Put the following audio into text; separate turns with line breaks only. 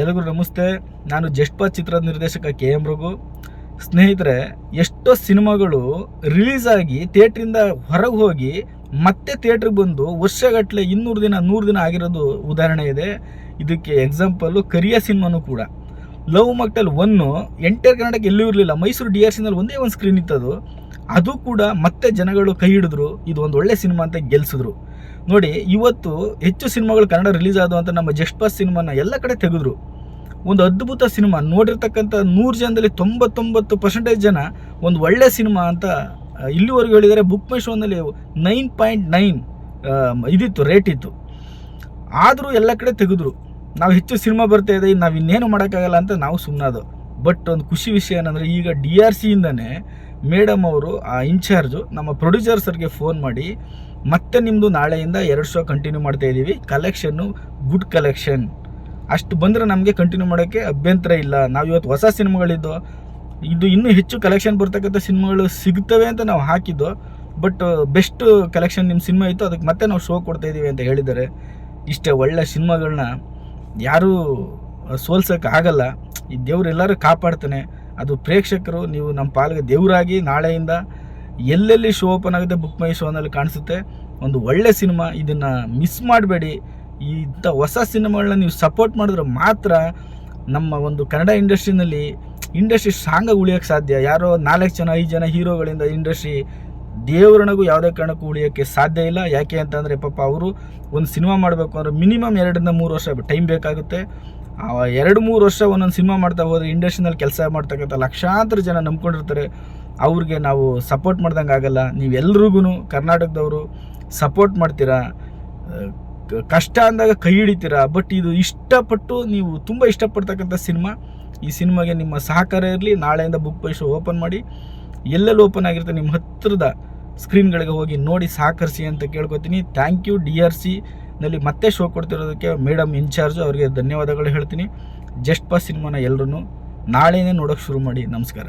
ಎಲ್ರಿಗೂ ನಮಸ್ತೆ. ನಾನು ಜಸ್ಟ್ಪಾ ಚಿತ್ರದ ನಿರ್ದೇಶಕ ಕೆ ಎಂ ರಘು. ಸ್ನೇಹಿತರೆ, ಎಷ್ಟೋ ಸಿನಿಮಾಗಳು ರಿಲೀಸ್ ಆಗಿ ಥಿಯೇಟ್ರಿಂದ ಹೊರಗೆ ಹೋಗಿ ಮತ್ತೆ ಥಿಯೇಟ್ರಿಗೆ ಬಂದು ವರ್ಷಗಟ್ಟಲೆ ಇನ್ನೂರು ದಿನ, ನೂರು ದಿನ ಆಗಿರೋದು ಉದಾಹರಣೆ ಇದೆ. ಇದಕ್ಕೆ ಎಕ್ಸಾಂಪಲ್ಲು ಕರಿಯ ಸಿನಿಮಾನು ಕೂಡ. Love mocktail one entire Karnataka ಎಲ್ಲೂ ಇರಲಿಲ್ಲ. ಮೈಸೂರು ಡಿ ಆರ್ ಸಿನಲ್ಲಿ ಒಂದೇ ಒಂದು ಸ್ಕ್ರೀನ್ ಇತ್ತದು. ಅದು ಕೂಡ ಮತ್ತೆ ಜನಗಳು ಕೈ ಹಿಡಿದ್ರು. ಇದು ಒಂದು ಒಳ್ಳೆ ಸಿನಿಮಾ ಅಂತ ಗೆಲ್ಸಿದ್ರು. ನೋಡಿ, ಇವತ್ತು ಹೆಚ್ಚು ಸಿನಿಮಾಗಳು ಕನ್ನಡ ರಿಲೀಸ್ ಆದವು ಅಂತ ನಮ್ಮ ಜಸ್ಟ್ ಪಾಸ್ ಸಿನಿಮಾನ ಎಲ್ಲ ಕಡೆ ತೆಗೆದ್ರು. ಒಂದು ಅದ್ಭುತ ಸಿನಿಮಾ, ನೋಡಿರ್ತಕ್ಕಂಥ ನೂರು ಜನದಲ್ಲಿ ತೊಂಬತ್ತೊಂಬತ್ತು ಪರ್ಸೆಂಟೇಜ್ ಜನ ಒಂದು ಒಳ್ಳೆ ಸಿನಿಮಾ ಅಂತ ಇಲ್ಲಿವರೆಗೂ ಹೇಳಿದರೆ ಬುಕ್ ಮೈ ಶೋನಲ್ಲಿ ನೈನ್ ಪಾಯಿಂಟ್ ನೈನ್ ಇದಿತ್ತು ರೇಟ್ ಇತ್ತು. ಆದರೂ ಎಲ್ಲ ಕಡೆ ತೆಗೆದ್ರು. ನಾವು ಹೆಚ್ಚು ಸಿನಿಮಾ ಬರ್ತಾ ಇದೆ, ನಾವು ಇನ್ನೇನು ಮಾಡೋಕ್ಕಾಗಲ್ಲ ಅಂತ ನಾವು ಸುಮ್ಮನದು ಬಟ್ ಒಂದು ಖುಷಿ ವಿಷಯ ಏನಂದರೆ, ಈಗ ಡಿ ಆರ್ ಸಿಯಿಂದನೇ ಮೇಡಮ್ ಅವರು, ಆ ಇನ್ಚಾರ್ಜು ನಮ್ಮ ಪ್ರೊಡ್ಯೂಸರ್ ಸರ್ಗೆ ಫೋನ್ ಮಾಡಿ ಮತ್ತೆ ನಿಮ್ಮದು ನಾಳೆಯಿಂದ ಎರಡು ಶೋ ಕಂಟಿನ್ಯೂ ಮಾಡ್ತಾ ಇದ್ದೀವಿ. ಕಲೆಕ್ಷನ್ನು ಗುಡ್ ಕಲೆಕ್ಷನ್ ಅಷ್ಟು ಬಂದರೆ ನಮಗೆ ಕಂಟಿನ್ಯೂ ಮಾಡೋಕ್ಕೆ ಅಭ್ಯಂತರ ಇಲ್ಲ. ನಾವು ಇವತ್ತು ಹೊಸ ಸಿನಿಮಾಗಳಿದ್ದು, ಇದು ಇನ್ನೂ ಹೆಚ್ಚು ಕಲೆಕ್ಷನ್ ಬರ್ತಕ್ಕಂಥ ಸಿನಿಮಾಗಳು ಸಿಗ್ತವೆ ಅಂತ ನಾವು ಹಾಕಿದ್ದು ಬಟ್ ಬೆಸ್ಟ್ ಕಲೆಕ್ಷನ್ ನಿಮ್ಮ ಸಿನಿಮಾ ಇತ್ತು, ಅದಕ್ಕೆ ಮತ್ತೆ ನಾವು ಶೋ ಕೊಡ್ತಾ ಇದ್ದೀವಿ ಅಂತ ಹೇಳಿದ್ದಾರೆ. ಇಷ್ಟೇ ಒಳ್ಳೆ ಸಿನಿಮಾಗಳನ್ನ ಯಾರೂ ಆಗಲ್ಲ. ಈ ದೇವ್ರು ಎಲ್ಲರೂ ಕಾಪಾಡ್ತಾನೆ. ಅದು ಪ್ರೇಕ್ಷಕರು, ನೀವು ನಮ್ಮ ಪಾಲಿಗೆ ದೇವರಾಗಿ ನಾಳೆಯಿಂದ ಎಲ್ಲೆಲ್ಲಿ ಶೋ ಓಪನ್ ಆಗುತ್ತೆ ಬುಕ್ ಮೈ ಶೋನಲ್ಲಿ ಕಾಣಿಸುತ್ತೆ. ಒಂದು ಒಳ್ಳೆ ಸಿನಿಮಾ, ಇದನ್ನು ಮಿಸ್ ಮಾಡಬೇಡಿ. ಇಂಥ ಹೊಸ ಸಿನಿಮಾಗಳನ್ನ ನೀವು ಸಪೋರ್ಟ್ ಮಾಡಿದ್ರೆ ಮಾತ್ರ ನಮ್ಮ ಒಂದು ಕನ್ನಡ ಇಂಡಸ್ಟ್ರಿನಲ್ಲಿ ಇಂಡಸ್ಟ್ರಿ ಸ್ಟ್ರಾಂಗಾಗಿ ಉಳಿಯೋಕ್ಕೆ ಸಾಧ್ಯ. ಯಾರೋ ನಾಲ್ಕು ಜನ, ಐದು ಜನ ಹೀರೋಗಳಿಂದ ಇಂಡಸ್ಟ್ರಿ ದೇವರನಗೂ ಯಾವುದೇ ಕಾರಣಕ್ಕೂ ಉಳಿಯೋಕ್ಕೆ ಸಾಧ್ಯ ಇಲ್ಲ. ಯಾಕೆ ಅಂತಂದರೆ ಪಾಪ ಅವರು ಒಂದು ಸಿನಿಮಾ ಮಾಡಬೇಕು ಅಂದರೆ ಮಿನಿಮಮ್ ಎರಡರಿಂದ ಮೂರು ವರ್ಷ ಟೈಮ್ ಬೇಕಾಗುತ್ತೆ. ಎರಡು ಮೂರು ವರ್ಷ ಒಂದೊಂದು ಸಿನಿಮಾ ಮಾಡ್ತಾ ಹೋದರೆ ಇಂಡಸ್ಟ್ರಿನಲ್ಲಿ ಕೆಲಸ ಮಾಡ್ತಕ್ಕಂಥ ಲಕ್ಷಾಂತರ ಜನ ನಂಬ್ಕೊಂಡಿರ್ತಾರೆ. ಅವ್ರಿಗೆ ನಾವು ಸಪೋರ್ಟ್ ಮಾಡ್ದಂಗೆ ಆಗಲ್ಲ. ನೀವೆಲ್ರಿಗೂ ಕರ್ನಾಟಕದವರು ಸಪೋರ್ಟ್ ಮಾಡ್ತೀರಾ? ಕಷ್ಟ ಅಂದಾಗ ಕೈ ಹಿಡಿತೀರಾ? ಬಟ್ ಇದು ಇಷ್ಟಪಟ್ಟು ನೀವು ತುಂಬ ಇಷ್ಟಪಡ್ತಕ್ಕಂಥ ಸಿನಿಮಾ. ಈ ಸಿನಿಮಾಗೆ ನಿಮ್ಮ ಸಹಕಾರ ಇರಲಿ, ನಾಳೆಯಿಂದ ಬುಕ್ ಪೈಶೋ ಓಪನ್ ಮಾಡಿ, ಎಲ್ಲೆಲ್ಲಿ ಓಪನ್ ಆಗಿರುತ್ತೆ ನಿಮ್ಮ ಹತ್ತಿರದ ಸ್ಕ್ರೀನ್ಗಳಿಗೆ ಹೋಗಿ ನೋಡಿ ಸಹಕರಿಸಿ ಅಂತ ಕೇಳ್ಕೊತೀನಿ. ಥ್ಯಾಂಕ್ ಯು ಡಿ ಆರ್ ಸಿನಲ್ಲಿ ಮತ್ತೆ ಶೋ ಕೊಡ್ತಿರೋದಕ್ಕೆ ಮೇಡಮ್ ಇನ್ಚಾರ್ಜು ಅವರಿಗೆ ಧನ್ಯವಾದಗಳು ಹೇಳ್ತೀನಿ. ಜಸ್ಟ್ ಪಾಸ್ ಸಿನಿಮಾನ ಎಲ್ಲರೂ ನಾಳೆನೇ ನೋಡೋಕೆ ಶುರು ಮಾಡಿ. ನಮಸ್ಕಾರ.